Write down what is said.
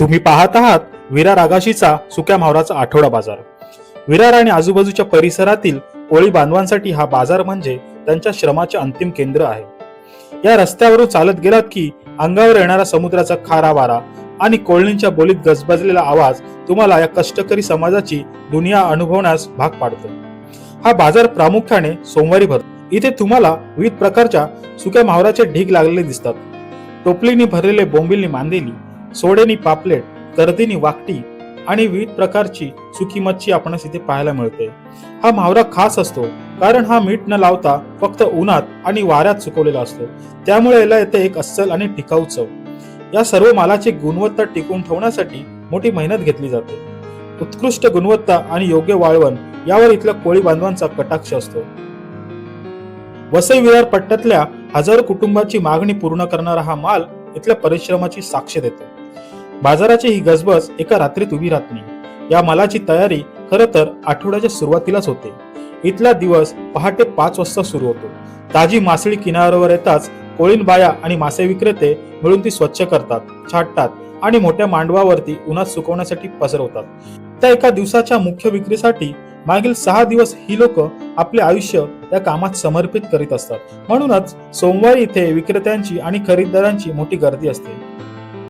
तुम्ही पाहत आहात विरार आगाशीचा सुक्या मावराचा आठवडा बाजार. विरार आणि आजूबाजूच्या परिसरातील कोळी बांधवांसाठी हा बाजार म्हणजे त्यांच्या श्रमाचे अंतिम केंद्र आहे. या रस्त्यावरून चालत गेलात की अंगावर येणारा समुद्राचा खारा वारा आणि कोळणींच्या बोलीत गजबजलेला आवाज तुम्हाला या कष्टकरी समाजाची दुनिया अनुभवण्यास भाग पाडतो. हा बाजार प्रामुख्याने सोमवारी भरतो. इथे तुम्हाला विविध प्रकारच्या सुक्या मावराचे ढीग लागलेले दिसतात. टोपलीनी भरलेले बोंबिलनी मांदेली सोडेनी पापलेट गर्दीनी वाकटी आणि विविध प्रकारची सुकी मच्छी आपणास इथे पाहायला मिळते. हा मावरा खास असतो कारण हा मीठ न लावता फक्त उन्हात आणि वाऱ्यात सुकवलेला असतो. त्यामुळे याला येते एक अस्सल आणि टिकाऊ चव. या सर्व मालाची गुणवत्ता टिकवून ठेवण्यासाठी मोठी मेहनत घेतली जाते. उत्कृष्ट गुणवत्ता आणि योग्य वाळवण यावर इथल्या कोळी बांधवांचा कटाक्ष असतो. वसई विरार पट्ट्यातल्या हजारो कुटुंबाची मागणी पूर्ण करणारा हा माल इथल्या परिश्रमाची साक्ष देतो. बाजाराची ही गजबज एका रात्रीत उभी राहत नाही. या मालाची तयारी खरं तर आठवड्याच्या सुरुवातीलाच होते. इथला दिवस पहाटे पाच वाजता सुरू होतो. ताजी मासळी किनाऱ्यावर येताच कोळीन बाया आणि मासे विक्रेते मिळून ती स्वच्छ करतात छाटतात आणि मोठ्या मांडवावरती उन्हात सुकवण्यासाठी पसरवतात. त्या एका दिवसाच्या मुख्य विक्रीसाठी मागील सहा दिवस ही लोक आपले आयुष्य या कामात समर्पित करीत असतात. म्हणूनच सोमवारी इथे विक्रेत्यांची आणि खरीददारांची मोठी गर्दी असते.